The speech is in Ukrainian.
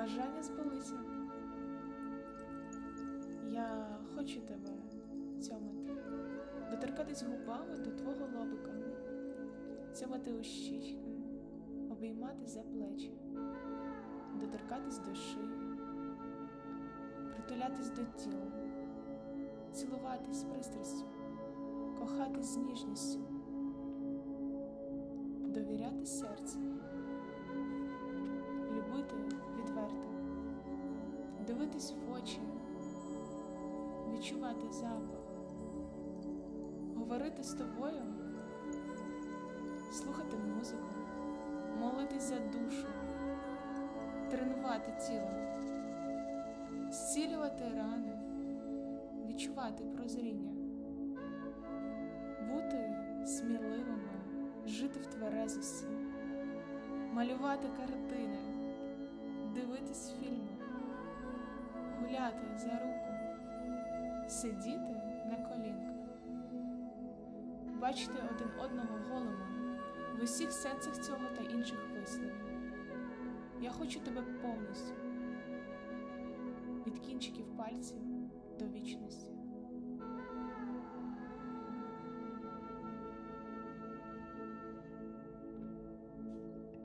бажання збулися. Я хочу тебе цьомати, доторкатись губами до твого лобика, цьомати у щічки, обіймати за плечі, доторкатись до шиї, притулятись до тіла, цілуватись з пристрастю, кохатись з ніжністю, довіряти серцю, дивитись в очі, відчувати запах, говорити з тобою, слухати музику, молитись за душу, тренувати тіло, зцілювати рани, відчувати прозріння, бути сміливими, жити в тверезості, малювати картини, дивитись фільми, гуляти за руку, сидіти на колінках, бачити один одного голими в усіх сенсах цього та інших висловів. Я хочу тебе повністю. Від кінчиків пальців